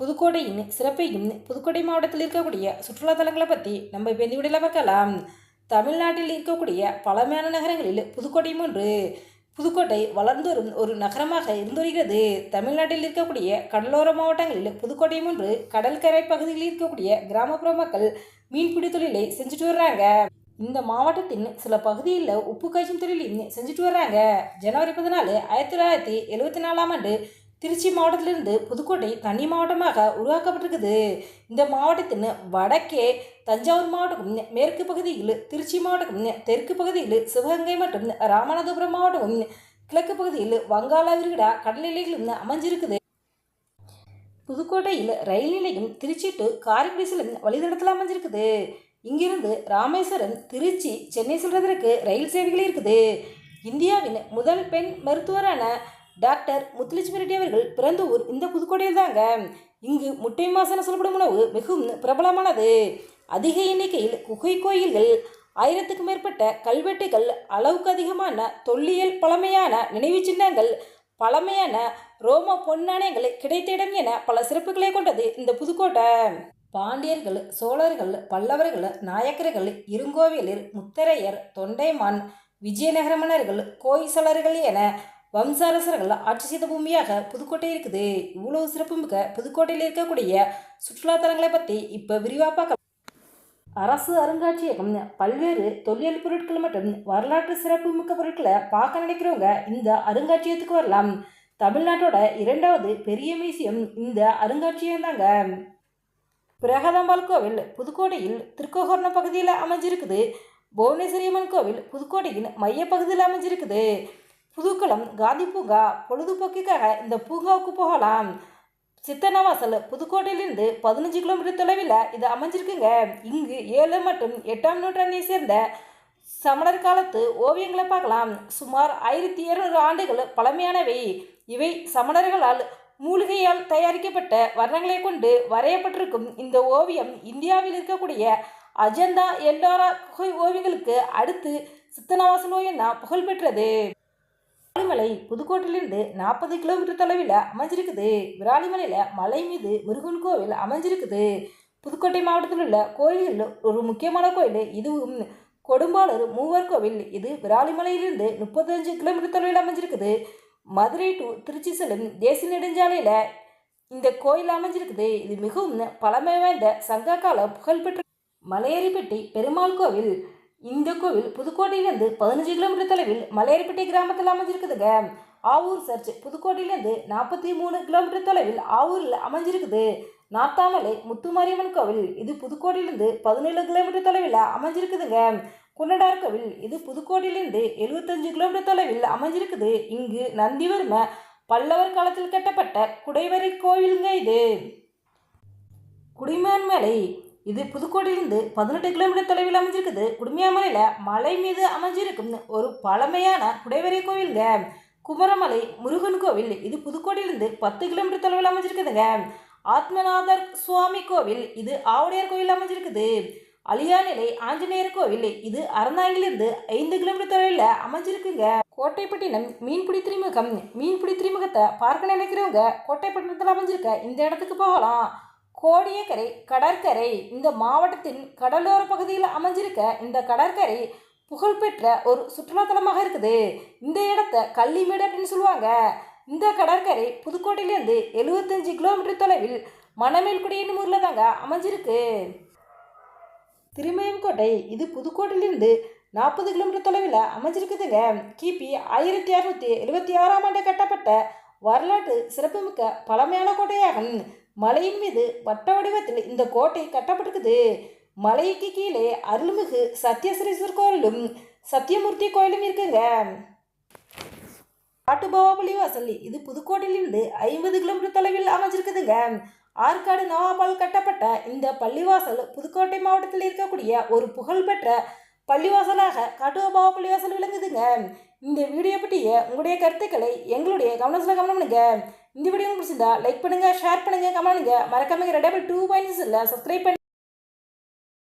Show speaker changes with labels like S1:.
S1: புதுக்கோட்டையின் சிறப்பையும் புதுக்கோட்டை மாவட்டத்தில் இருக்கக்கூடிய சுற்றுலா தலங்களை பற்றி நம்ம இப்போ இந்த வீடியோவில் பார்க்கலாம். தமிழ்நாட்டில் இருக்கக்கூடிய பழமையான நகரங்களில் புதுக்கோட்டையும் ஒன்று புதுக்கோட்டை வளர்ந்து வரும் ஒரு நகரமாக இருந்து வருகிறது தமிழ்நாட்டில் இருக்கக்கூடிய கடலோர மாவட்டங்களில் புதுக்கோட்டையும் ஒன்று கடற்கரை பகுதிகளில் இருக்கக்கூடிய கிராமப்புற மக்கள் மீன்பிடி தொழிலை செஞ்சுட்டு வர்றாங்க. இந்த மாவட்டத்தின் சில பகுதியில் உப்பு காய்ச்சும் தொழிலையும் செஞ்சுட்டு வர்றாங்க. ஜனவரி பதினாலு ஆயிரத்தி தொள்ளாயிரத்தி எழுபத்தி நாலாம் ஆண்டு திருச்சி மாவட்டத்திலிருந்து புதுக்கோட்டை தனி மாவட்டமாக உருவாக்கப்பட்டிருக்குது. இந்த மாவட்டத்தின் வடக்கே தஞ்சாவூர் மாவட்டமும் மேற்கு பகுதியில் திருச்சி மாவட்டமும் தெற்கு பகுதியில் சிவகங்கை மற்றும் ராமநாதபுரம் மாவட்டமும் கிழக்கு பகுதியில் வங்காள விரிகுடா கடல் எல்லைகளும் அமைஞ்சிருக்குது. புதுக்கோட்டையில் ரயில் நிலையம் திருச்சி டு காரைக்குடி செல்லும் வழித்தடத்தில் அமைஞ்சிருக்குது. இங்கிருந்து ராமேஸ்வரம் திருச்சி சென்னை செல்வதற்கு ரயில் சேவைகள் இருக்குது. இந்தியாவின் முதல் பெண் மருத்துவரான டாக்டர் முத்துலட்சுமி ரெட்டி அவர்கள் பிறந்த ஊர் இந்த புதுக்கோட்டையில் தாங்க. இங்கு முட்டை மாசன சொல்லப்படும் உணவு மிகவும் பிரபலமானது. அதிக எண்ணிக்கையில் குகை கோயில்கள் ஆயிரத்துக்கும் மேற்பட்ட கல்வெட்டுகள் அளவுக்கு அதிகமான தொல்லியல் பழமையான நினைவுச் சின்னங்கள் பழமையான ரோம பொன்னாணயங்கள் கிடைத்த இடம் என பல சிறப்புகளை கொண்டது இந்த புதுக்கோட்டை. பாண்டியர்கள் சோழர்கள் பல்லவர்கள் நாயக்கர்கள் இருங்கோவிலர் முத்தரையர் தொண்டைமான் விஜயநகர மன்னர்கள் கோய்சலர்கள் என வம்சாரசர்கள் ஆட்சி செய்த பூமியாக புதுக்கோட்டை இருக்குது. இவ்வளவு சிறப்புமிக்க புதுக்கோட்டையில் இருக்கக்கூடிய சுற்றுலாத்தலங்களை பற்றி இப்போ விரிவாக பார்க்கலாம் அரசு அருங்காட்சியகம் பல்வேறு தொல்லியல் பொருட்கள் மற்றும் வரலாற்று சிறப்புமிக்க பொருட்களை பார்க்க நினைக்கிறவங்க இந்த அருங்காட்சியகத்துக்கு வரலாம். தமிழ்நாட்டோட இரண்டாவது பெரிய மியூசியம் இந்த அருங்காட்சியகம் தாங்க. பிரகதம்பாள் கோவில் புதுக்கோட்டையில் திருக்கோகர்ணம் பகுதியில் அமைஞ்சிருக்குது. புவனேஸ்வரியம்மன் கோவில் புதுக்கோட்டையின் மையப்பகுதியில் அமைஞ்சிருக்குது. புதுக்குளம் காந்தி பூங்கா பொழுதுபோக்குக்காக இந்த பூங்காவுக்கு போகலாம். சித்தனவாசல் புதுக்கோட்டையிலிருந்து பதினஞ்சு கிலோமீட்டர் தொலைவில் இது அமைஞ்சிருக்குங்க. இங்கு ஏழு மற்றும் எட்டாம் நூற்றாண்டை சேர்ந்த சமணர் காலத்து ஓவியங்களை பார்க்கலாம். சுமார் ஆயிரத்தி இருநூறு ஆண்டுகள் பழமையானவை. இவை சமணர்களால் மூலிகையால் தயாரிக்கப்பட்ட வர்ணங்களை கொண்டு வரையப்பட்டிருக்கும். இந்த ஓவியம் இந்தியாவில் இருக்கக்கூடிய அஜந்தா எல்லோரா குகை ஓவியங்களுக்கு அடுத்து சித்தனவாசல் ஓவியம் தான் புகழ்பெற்றது. விராலிமலை புதுக்கோட்டையிலிருந்து நாற்பது கிலோமீட்டர் தொலைவில் அமைஞ்சிருக்குது. விராலிமலையில் மலை மீது முருகன் கோவில் அமைஞ்சிருக்குது. புதுக்கோட்டை மாவட்டத்தில் உள்ள கோயில்களில் ஒரு முக்கியமான கோயில் இதுவும் கொடும்பாளூர் மூவர் கோவில். இது விராலிமலையிலிருந்து முப்பத்தஞ்சு கிலோமீட்டர் தொலைவில் அமைஞ்சிருக்குது. மதுரை டு திருச்சி செல்லும் தேசிய நெடுஞ்சாலையில் இந்த கோயில் அமைஞ்சிருக்குது. இது மிகவும் பழமை வாய்ந்த சங்ககால புகழ்பெற்ற மலையேறிப்பட்டி பெருமாள் கோவில். இந்த கோவில் புதுக்கோட்டையிலேருந்து பதினஞ்சு கிலோமீட்டர் தொலைவில் மலையேறிப்பட்டி கிராமத்தில் அமைஞ்சிருக்குதுங்க. ஆவூர் சர்ச் புதுக்கோட்டையிலேருந்து நாற்பத்தி மூணு கிலோமீட்டர் தொலைவில் ஆவூரில் அமைஞ்சிருக்குது. நாத்தாமலை முத்துமாரியம்மன் கோவில் இது புதுக்கோட்டையிலேருந்து பதினேழு கிலோமீட்டர் தொலைவில் அமைஞ்சிருக்குதுங்க. குன்னடார் கோவில் இது புதுக்கோட்டையிலேருந்து எழுபத்தஞ்சு கிலோமீட்டர் தொலைவில் அமைஞ்சிருக்குது. இங்கு நந்திவர்ம பல்லவர் காலத்தில் கட்டப்பட்ட குடைவரை கோவிலுங்க இது. குடிமான்மலை இது புதுக்கோட்டையிலிருந்து பதினெட்டு கிலோமீட்டர் தொலைவில் அமைஞ்சிருக்குது. குடுமையாமலையில் மலை மீது அமைஞ்சிருக்கும் ஒரு பழமையான குடைவரை கோவிலுங்க. குமரமலை முருகன் கோவில். இது புதுக்கோட்டையிலிருந்து பத்து கிலோமீட்டர் தொலைவில் அமைஞ்சிருக்குதுங்க. ஆத்மநாதர் சுவாமி கோவில். இது ஆவுடையார் கோவில் அமைஞ்சிருக்குது. அழியாநிலை ஆஞ்சநேயர் கோவில். இது அறந்தாங்கிலிருந்து ஐந்து கிலோமீட்டர் தொலைவில் அமைஞ்சிருக்குங்க. கோட்டைப்பட்டினம் மீன்பிடி துறைமுகம். மீன்பிடி துறைமுகத்தை பார்க்க நினைக்கிறவங்க கோட்டைப்பட்டினத்தில் அமைஞ்சிருக்க இந்த இடத்துக்கு போகலாம். கோடியக்கரை கடற்கரை இந்த மாவட்டத்தின் கடலோர பகுதியில் அமைஞ்சிருக்க இந்த கடற்கரை புகழ்பெற்ற ஒரு சுற்றுலாத்தலமாக இருக்குது. இந்த இடத்த கள்ளிமேடு அப்படின்னு சொல்லுவாங்க. இந்த கடற்கரை புதுக்கோட்டையிலேருந்து எழுபத்தஞ்சு கிலோமீட்டர் தொலைவில் மணமேல்குடி என்னும் ஊரில் தாங்க அமைஞ்சிருக்கு. திருமயம்கோட்டை இது புதுக்கோட்டையிலிருந்து நாற்பது கிலோமீட்டர் தொலைவில் அமைஞ்சிருக்குதுங்க. கிபி ஆயிரத்தி அறுநூற்றி எழுபத்தி ஆறாம் ஆண்டு கட்டப்பட்ட வரலாற்று சிறப்புமிக்க பழமையான கோட்டையாகும். மலையின் மீது வட்ட வடிவத்தில் இந்த கோட்டை கட்டப்பட்டிருக்குது. மலைக்கு கீழே அருள்மிகு சத்யசிரீஸ்வர் கோயிலும் சத்தியமூர்த்தி கோயிலும் இருக்குங்க. காட்டுபாவபள்ளி வாசல் இது புதுக்கோட்டையிலிருந்து ஐம்பது கிலோமீட்டர் தொலைவில் அமைஞ்சிருக்குதுங்க. ஆற்காடு நவாபால் கட்டப்பட்ட இந்த பள்ளிவாசல் புதுக்கோட்டை மாவட்டத்தில் இருக்கக்கூடிய ஒரு புகழ்பெற்ற பள்ளிவாசலாக காட்டுபாவ பள்ளிவாசல் விளங்குதுங்க. இந்த வீடியோ பற்றிய உங்களுடைய கருத்துக்களை எங்களுடைய கவனத்தில் கவனம் பண்ணுங்க இந்த வீடியோ பிடிச்சிருந்தா லைக் பண்ணுங்கள் ஷேர் பண்ணுங்க கமெண்ட் பண்ணுங்க. மறக்காம ரெடபிள் டூ பாயிண்ட்ஸ் இல்லை சப்ஸ்கிரைப் பண்ணி